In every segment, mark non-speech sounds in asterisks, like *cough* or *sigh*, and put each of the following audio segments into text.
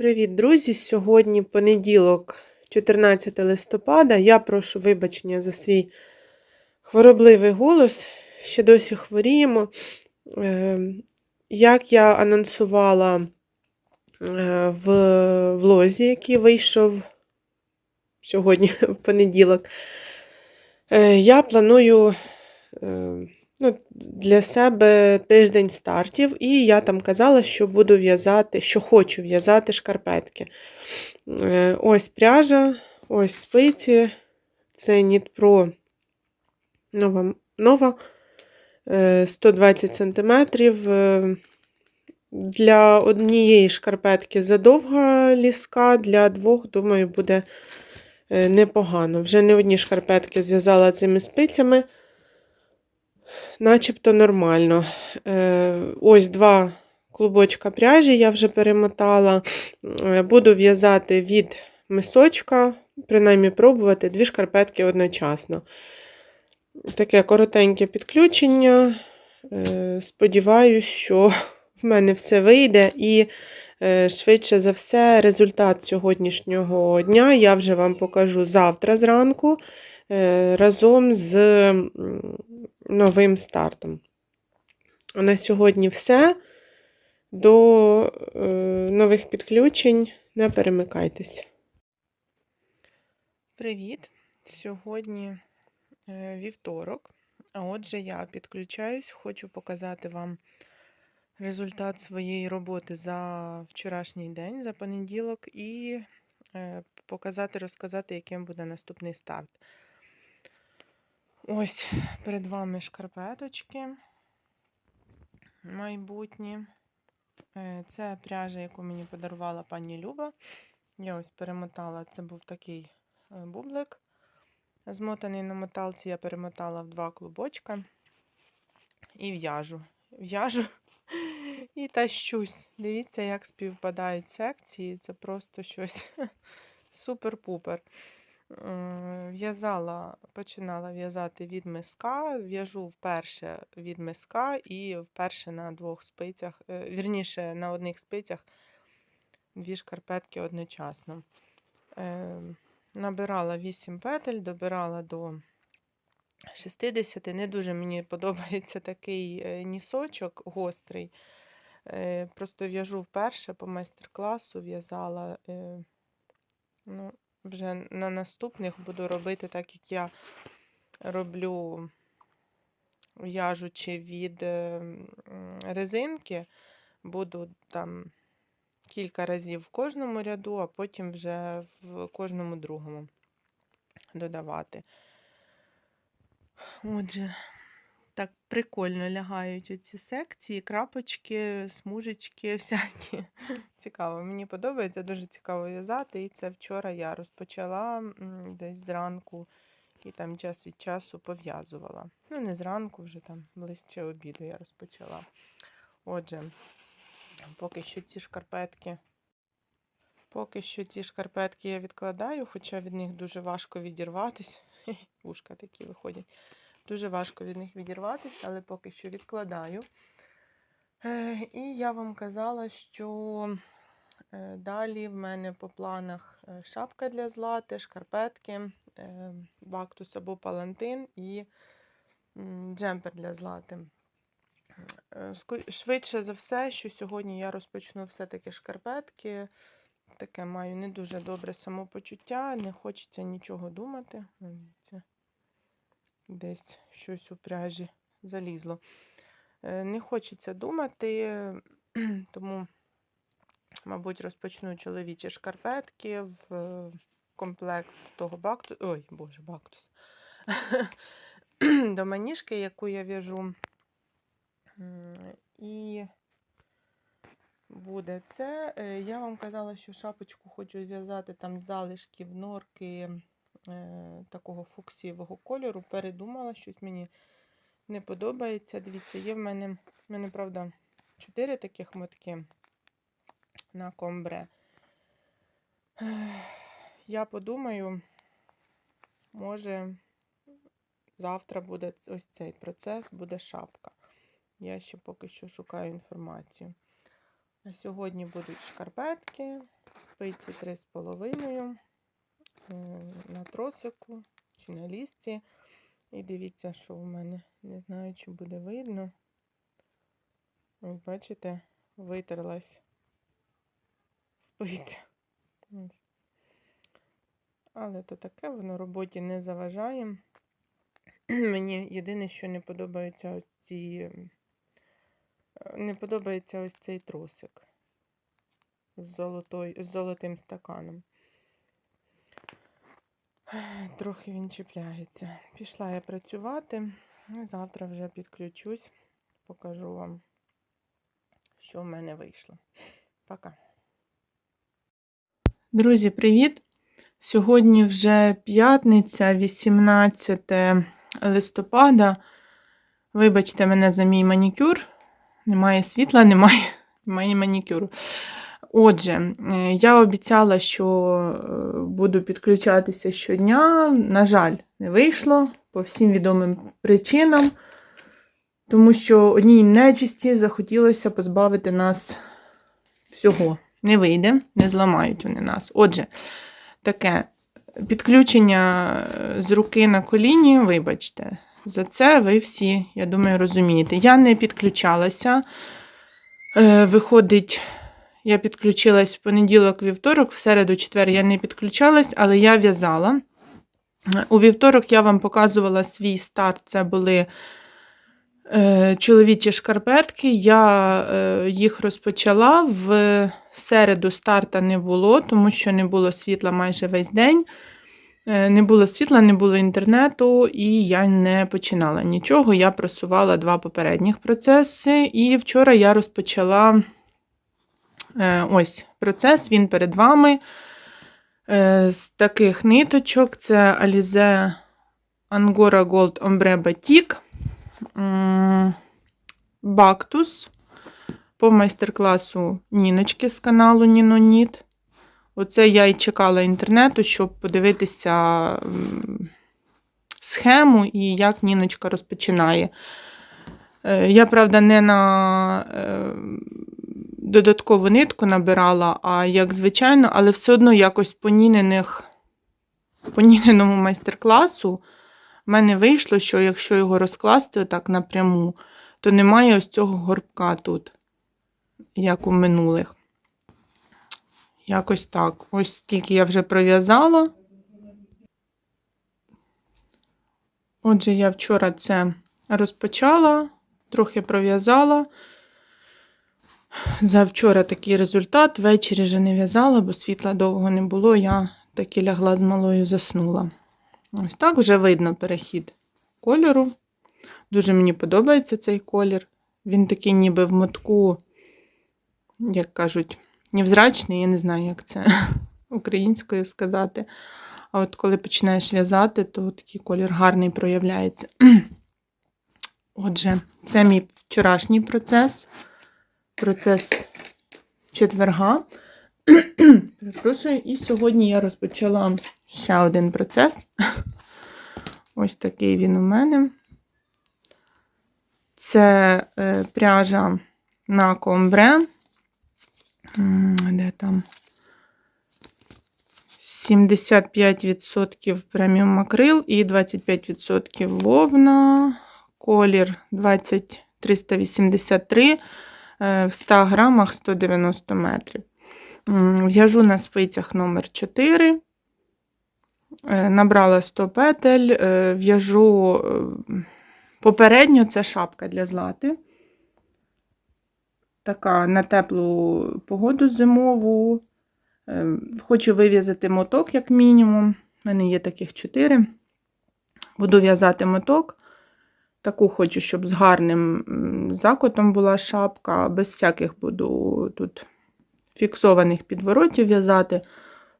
Привіт, друзі! Сьогодні понеділок, 14 листопада. Я прошу вибачення за свій хворобливий голос. Ще досі хворіємо. Е, Як я анонсувала е, в влозі, який вийшов сьогодні, *laughs* в понеділок, е, я планую е, ну, для себе тиждень стартів, і я там казала, що буду в'язати, що хочу в'язати шкарпетки. Е, Ось пряжа, ось спиці. Це Pro нова, нова е, 120 см. Е, Для однієї шкарпетки задовга ліска, для двох, думаю, буде е, непогано. Вже не одні шкарпетки зв'язала цими спицями начебто нормально. Е, Ось два клубочка пряжі я вже перемотала. Е, Буду в'язати від мисочка, принаймні пробувати дві шкарпетки одночасно. Таке коротеньке підключення. Е, Сподіваюсь, що в мене все вийде і. Швидше за все, результат сьогоднішнього дня я вже вам покажу завтра зранку разом з новим стартом. На сьогодні все. До е, нових підключень не перемикайтесь. Привіт! Сьогодні е, вівторок. А отже, я підключаюсь, хочу показати вам результат своєї роботи за вчорашній день, за понеділок, і е, показати, розказати, яким буде наступний старт. Ось перед вами шкарпеточки майбутні. Е, Це пряжа, яку мені подарувала пані Люба. Я ось перемотала, це був такий е, бублик. Змотаний на моталці, я перемотала в два клубочка і в'яжу. В'яжу і тащусь. Дивіться, як співпадають секції. Це просто щось *laughs* супер-пупер. В'язала, починала в'язати від миска, в'яжу вперше від миска і вперше на двох спицях, е, вірніше, на одних спицях дві шкарпетки одночасно. Е, Набирала 8 петель, добирала до 60. Не дуже мені *laughs* подобається такий е, нісочок гострий. Е, Просто в'яжу вперше по майстер-класу, в'язала. Ну, вже на наступних буду робити так, як я роблю в'яжучи від е, резинки. Буду там кілька разів в кожному ряду, а потім вже в кожному другому додавати. Отже, так прикольно лягають оці секції, крапочки, смужечки *laughs* всякі. Цікаво, мені подобається, дуже цікаво в'язати. І це вчора я розпочала десь зранку і там час від часу пов'язувала. Ну, не зранку, вже там ближче обіду я розпочала. Отже, поки що ці шкарпетки. Поки що ці шкарпетки я відкладаю, хоча від них дуже важко відірватися. *laughs* Вушка такі виходять. Дуже важко від них відірватися, але поки що відкладаю. Е, І я вам казала, що е, далі в мене по планах е, шапка для злати, шкарпетки, бактус або палантин і джемпер для злати. Швидше за все, що сьогодні я розпочну все-таки шкарпетки. Таке маю не дуже добре самопочуття, не хочеться нічого думати. Десь щось у пряжі залізло. Е, Не хочеться думати, *clears throat* тому, мабуть, розпочну чоловічі шкарпетки в е, комплект того бакту. Ой, боже, бактус. *clears throat* До маніжки, яку я в'яжу. І буде це. Е, Я вам казала, що шапочку хочу зв'язати там з залишків норки такого фуксієвого кольору. Передумала, щось мені не подобається. Дивіться, є в мене, в мене, правда, чотири таких мотки на комбре. Я подумаю, може, завтра буде ось цей процес, буде шапка. Я ще поки що шукаю інформацію. Сьогодні будуть шкарпетки. спиці 3,5 е, на тросику чи на лісці. І дивіться, що у мене. Не знаю, чи буде видно. Ось, бачите, витерлась спиця. Але то таке, воно роботі не заважає. Мені єдине, що не подобається ось ці. е, Не подобається ось цей тросик з, золотой, з золотим стаканом. *sighs* Трохи він чіпляється. Пішла я працювати. Завтра вже підключусь, покажу вам, що в мене вийшло. Пока. Друзі, привіт! Сьогодні вже п'ятниця, 18 листопада. Вибачте мене за мій манікюр. Немає світла, немає, немає манікюру. Отже, е, я обіцяла, що е, буду підключатися щодня. На жаль, не вийшло по всім відомим причинам, тому що одній нечисті захотілося позбавити нас всього. Не вийде, не зламають вони нас. Отже, таке підключення е, з руки на коліні, вибачте, за це ви всі, я думаю, розумієте. Я не підключалася. Виходить, я підключилась в понеділок, вівторок, в середу, четвер я не підключалась, але я в'язала. У вівторок я вам показувала свій старт. Це були е, чоловічі шкарпетки. Я е, їх розпочала. В середу старта не було, тому що не було світла майже весь день. Е, Не було світла, не було інтернету, і я не починала нічого. Я просувала два попередніх процеси. І вчора я розпочала ось процес, він перед вами. Е, З таких ниточок це Alize Angora Gold Ombre Batik, Бактус по майстер-класу Ніночки з каналу Ніноніт. Оце я і чекала інтернету, щоб подивитися схему і як Ніночка розпочинає. Е, Я, правда, не на е, додаткову нитку набирала, а як звичайно, але все одно якось по нінених, майстер-класу в мене вийшло, що якщо його розкласти отак напряму, то немає ось цього горбка тут, як у минулих. Якось так. Ось стільки я вже пров'язала. Отже, я вчора це розпочала, трохи пров'язала. Завчора такий результат. Ввечері вже не в'язала, бо світла довго не було. Я таки лягла з малою заснула. Ось так вже видно перехід кольору. Дуже мені подобається цей колір. Він такий, ніби в мотку, як кажуть, невзрачний, я не знаю, як це *laughs* українською сказати. А от коли починаєш в'язати, то такий колір гарний проявляється. *clears throat* Отже, це мій вчорашній процес. Процес четверга. Перепрошую, і сьогодні я розпочала ще один процес. Ось такий він у мене. Це е, пряжа на комбре. Де там? 75% преміум акрил і 25% вовна. Колір 20383 е, в 100 грамах 190 метрів. В'яжу на спицях номер 4. Е, Набрала 100 петель, е, в'яжу е, попередньо це шапка для злати. Така на теплу погоду зимову. Е, Хочу вив'язати моток, як мінімум. У мене є таких 4. Буду в'язати моток. Таку хочу, щоб з гарним закотом була шапка, без всяких буду тут фіксованих підворотів в'язати.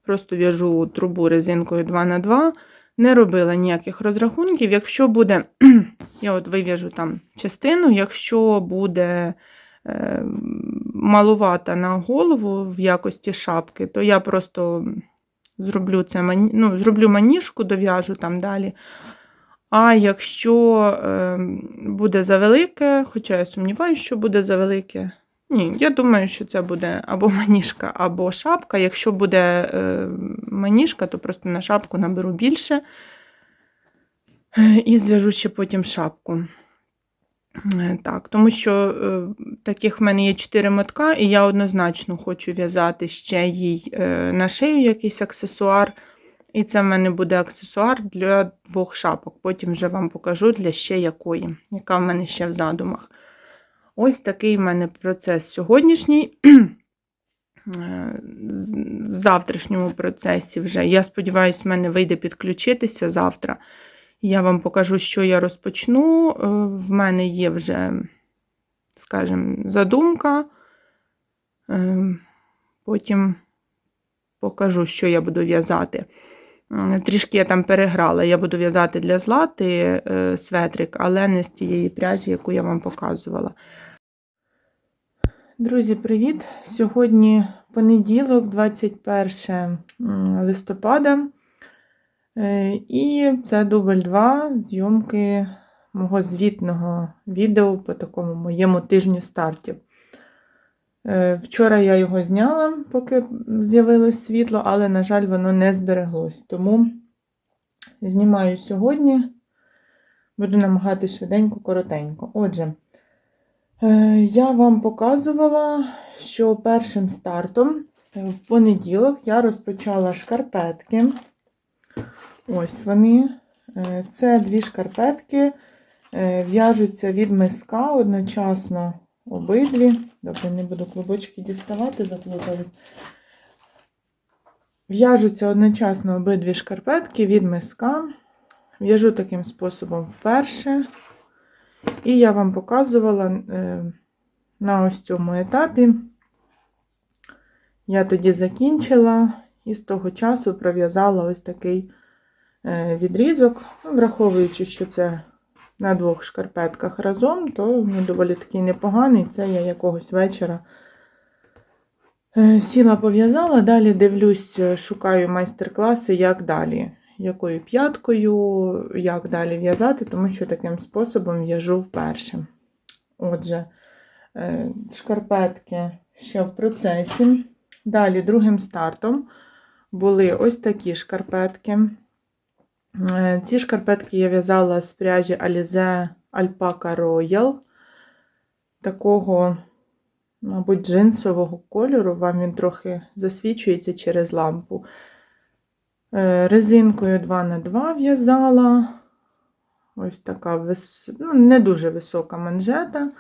Просто в'яжу трубу резинкою 2х2. Не робила ніяких розрахунків. Якщо буде, *clears throat* я от вив'яжу там частину, якщо буде е, малувата на голову в якості шапки, то я просто зроблю це ну, зроблю маніжку, дов'яжу там далі. А якщо е, буде завелике, хоча я сумніваюся, що буде завелике, Ні, я думаю, що це буде або маніжка, або шапка. Якщо буде е, маніжка, то просто на шапку наберу більше е, і зв'яжу ще потім шапку. Е, Так, тому що е, таких в мене є 4 мотка, і я однозначно хочу в'язати ще їй е, на шию якийсь аксесуар. І це в мене буде аксесуар для двох шапок. Потім вже вам покажу для ще якої, яка в мене ще в задумах. Ось такий в мене процес сьогоднішній. *clears throat* Е, В завтрашньому процесі вже. Я сподіваюся, в мене вийде підключитися завтра. Я вам покажу, що я розпочну. Е, В мене є вже, скажімо, задумка. Е, Потім покажу, що я буду в'язати. Трішки я там переграла. Я буду в'язати для злати е, светрик, але не з тієї пряжі, яку я вам показувала. Друзі, привіт! Сьогодні понеділок, 21 листопада. Е, І це дубль 2 зйомки мого звітного відео по такому моєму тижню стартів. Е, Вчора я його зняла, поки з'явилось світло, але, на жаль, воно не збереглось. Тому знімаю сьогодні. Буду намагатися швиденько, коротенько. Отже, е, я вам показувала, що першим стартом е, в понеділок я розпочала шкарпетки. Ось вони. Це дві шкарпетки, в'яжуться від миска одночасно обидві. Добре, не буду клубочки діставати, заплутались. В'яжуться одночасно обидві шкарпетки від миска. В'яжу таким способом вперше. І я вам показувала е, на ось цьому етапі. Я тоді закінчила і з того часу пров'язала ось такий е, відрізок, враховуючи, що це на двох шкарпетках разом, то він доволі такий непоганий. Це я якогось вечора е, сіла пов'язала. Далі дивлюсь, шукаю майстер-класи, як далі. Якою п'яткою, як далі в'язати, тому що таким способом в'яжу вперше. Отже, е, шкарпетки ще в процесі. Далі, другим стартом були ось такі шкарпетки. Е, Ці шкарпетки я в'язала з пряжі Alize Alpaca Royal. Такого, мабуть, джинсового кольору. Вам він трохи засвічується через лампу. Е, Резинкою 2х2 в'язала. Ось така вис... ну, не дуже висока манжета.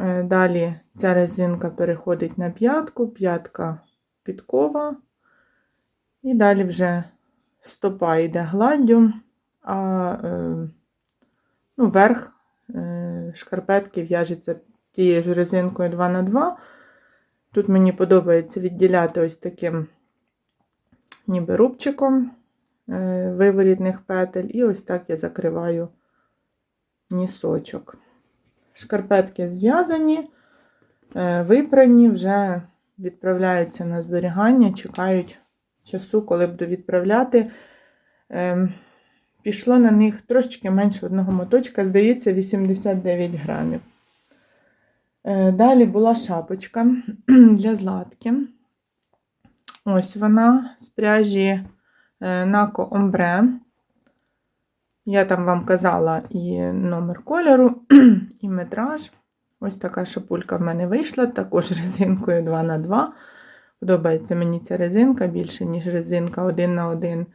Е, Далі ця резинка переходить на п'ятку, п'ятка підкова. І далі вже стопа йде гладдю, а е, ну, верх е, шкарпетки в'яжеться тією ж резинкою 2х2. Тут мені подобається відділяти ось таким ніби рубчиком е, виворітних петель, і ось так я закриваю нісочок. Шкарпетки зв'язані, випрані, вже відправляються на зберігання, чекають часу, коли буду відправляти. Ем, Пішло на них трошечки менше одного моточка, здається, 89 грамів. Е, Далі була шапочка *clears throat* для златки. Ось вона з пряжі Нако Омбре. Я там вам казала і номер кольору, *clears throat* і метраж. Ось така шапулька в мене вийшла, також *laughs* резинкою 2х2. Подобається мені ця резинка більше, ніж резинка 1 на 1.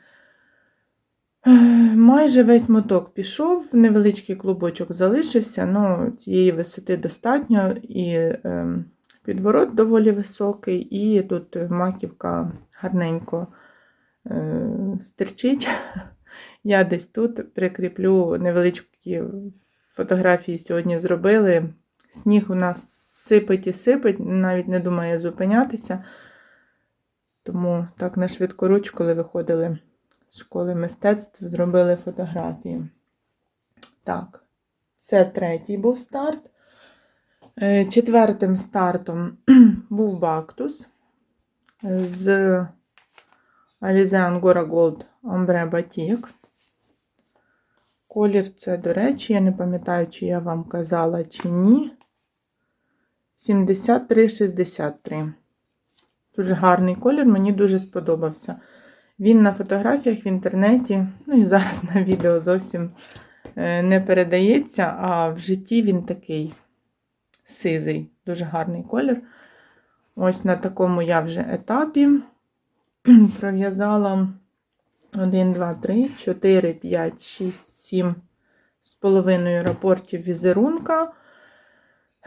Майже весь моток пішов, невеличкий клубочок залишився, ну, цієї висоти достатньо, і е, підворот доволі високий, і тут маківка гарненько е, стирчить. *laughs* Я десь тут прикріплю невеличкі фотографії сьогодні зробили. Сніг у нас сипить і сипить, навіть не думає зупинятися. Тому так на швидкоруч, коли виходили з школи мистецтв, зробили фотографії. Так, це третій був старт. Е, Четвертим стартом *clears throat* був бактус з Alize Angora Gold Ombre Batik. Колір це, до речі, я не пам'ятаю, чи я вам казала, чи ні. 73-63. Дуже гарний колір, мені дуже сподобався. Він на фотографіях в інтернеті, ну і зараз на відео зовсім е, не передається, а в житті він такий сизий, дуже гарний колір. Ось на такому я вже етапі *clears throat* пров'язала 1, 2, 3, 4, 5, 6, 7 з половиною рапортів візерунка.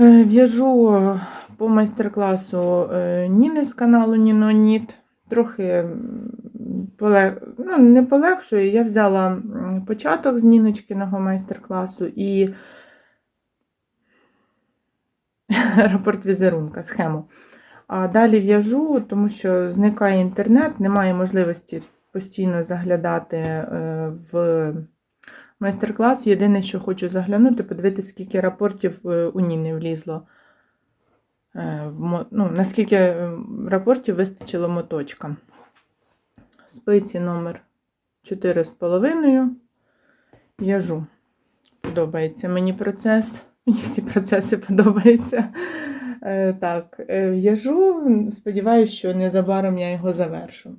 Е, В'яжу по майстер-класу е, Ніни з каналу Ніноніт. Трохи полег... ну, не полегшую. Я взяла початок з Ніночкиного майстер-класу і *laughs* рапорт візерунка, схему. А далі в'яжу, тому що зникає інтернет, немає можливості постійно заглядати е, в майстер-клас. Єдине, що хочу заглянути, подивитися, скільки рапортів е, у Ніни влізло. Е, Ну, наскільки е, рапортів вистачило моточкам. Спиці номер 4,5. В'яжу. Подобається мені процес. Мені всі процеси подобаються. Е, Так, в'яжу. Сподіваюся, що незабаром я його завершу.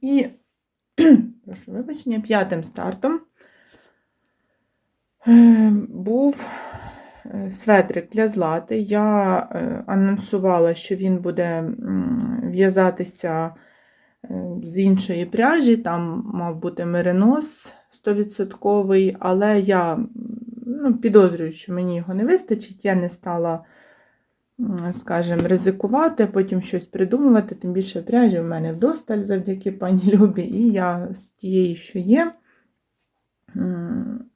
І, *clears throat* прошу вибачення, п'ятим стартом був светрик для злати. Я е, анонсувала, що він буде в'язатися е, з іншої пряжі, там мав бути меринос 100%, але я ну, підозрюю, що мені його не вистачить. Я не стала, скажімо, ризикувати, потім щось придумувати. Тим більше пряжі в мене вдосталь завдяки пані *laughs* Любі, і я з тієї, що є,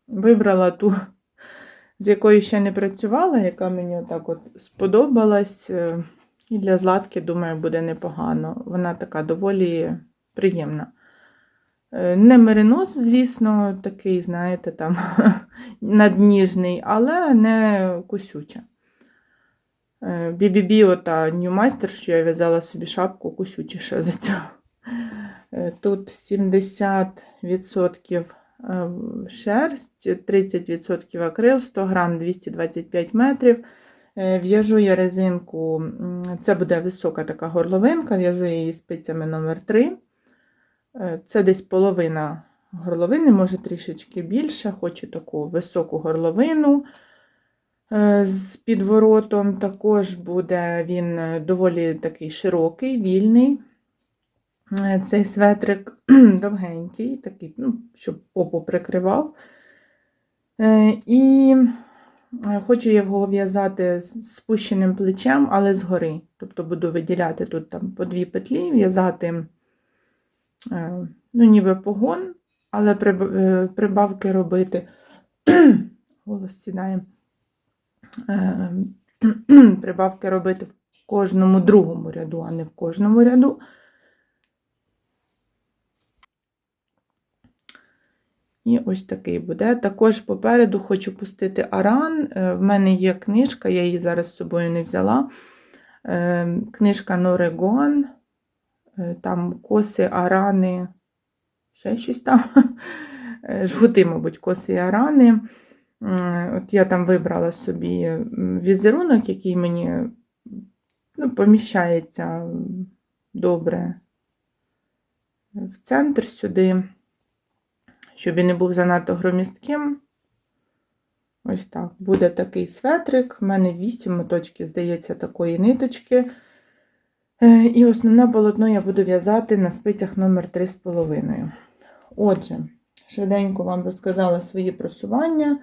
вибрала ту, з якою ще не працювала, яка мені отак от сподобалась. е, І для Златки, думаю, буде непогано. Вона така доволі приємна. Е, Не меринос, звісно, такий, знаєте, там *laughs* надніжний, але не кусюча. BBB ота New Master, що я в'язала собі шапку кусючіше за цього. Е, Тут 70% е, шерсть, 30% акрил, 100 грам 225 метрів. Е, В'яжу я резинку, це буде висока така горловинка, в'яжу її спицями номер 3 Це десь половина горловини, може трішечки більше. Хочу таку високу горловину е, з підворотом. Також буде він е, доволі такий широкий, вільний. Е, Цей светрик *clears throat* довгенький, такий, ну, щоб попу прикривав. Е, І е, хочу я його в'язати з спущеним плечем, але згори. Тобто буду виділяти тут там по дві петлі, в'язати ну, ніби погон, але прибавки робити. *clears throat* Голос сідає. *clears throat* Прибавки робити в кожному другому ряду, а не в кожному ряду. І ось такий буде. Також попереду хочу пустити аран. Е, В мене є книжка, я її зараз з собою не взяла. Е, Книжка Норегон. Е, Там коси, арани, ще щось там. Жгути, мабуть, коси арани. От я там вибрала собі візерунок, який мені ну, поміщається добре в центр сюди щоб він не був занадто громістким. Ось так. Буде такий светрик. В мене 8 моточків, здається, такої ниточки. Е, І основне полотно я буду в'язати на спицях номер 3,5. Отже, швиденько вам розказала свої просування.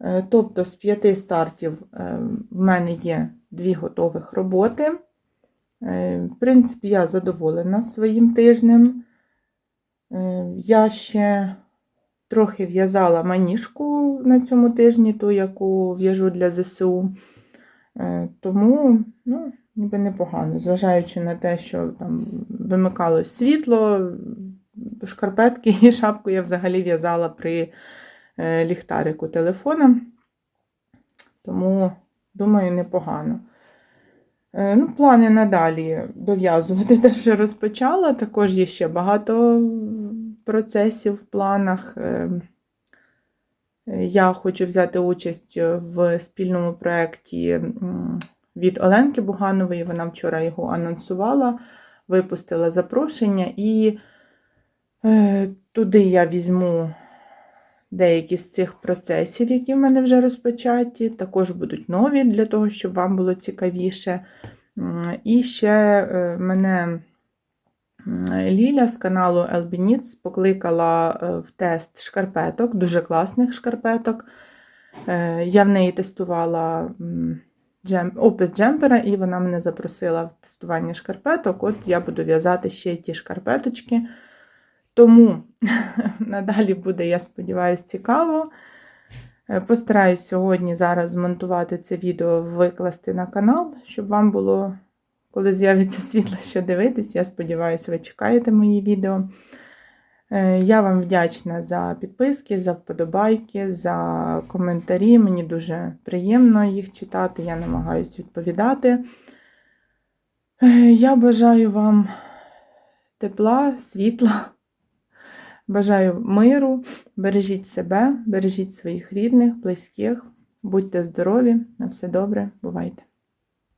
Е, Тобто, з п'яти стартів е, в мене є дві готових роботи. В принципі, я задоволена своїм тижнем. Я ще трохи в'язала маніжку на цьому тижні, ту, яку в'яжу для ЗСУ. Е, Тому, ну, ніби непогано, зважаючи на те, що там вимикалось світло, шкарпетки і шапку я взагалі в'язала при е, ліхтарику телефона. Тому, думаю, непогано. Е, Ну, плани надалі дов'язувати *laughs* те, що розпочала. Також є ще багато процесів в планах. Е, Я хочу взяти участь в спільному проєкті від Оленки Буганової. Вона вчора його анонсувала, випустила запрошення, і е, туди я візьму деякі з цих процесів, які в мене вже розпочаті. Також будуть нові для того, щоб вам було цікавіше. І ще е, мене Ліля з каналу Elbinits покликала е, в тест шкарпеток, дуже класних шкарпеток. Е, Я в неї тестувала джем, опис джемпера, і вона мене запросила в тестування шкарпеток. От я буду в'язати ще ті шкарпеточки. Тому *laughs* надалі буде, я сподіваюся, цікаво. Е, Постараюсь сьогодні зараз змонтувати це відео, викласти на канал, щоб вам було, коли з'явиться світло, що дивитись. Я сподіваюся, ви чекаєте мої відео. Е, Я вам вдячна за підписки, за вподобайки, за коментарі. Мені дуже приємно їх читати, я намагаюся відповідати. Е, Я бажаю вам тепла, світла. Бажаю миру, бережіть себе, бережіть своїх рідних, близьких, будьте здорові, на все добре, бувайте!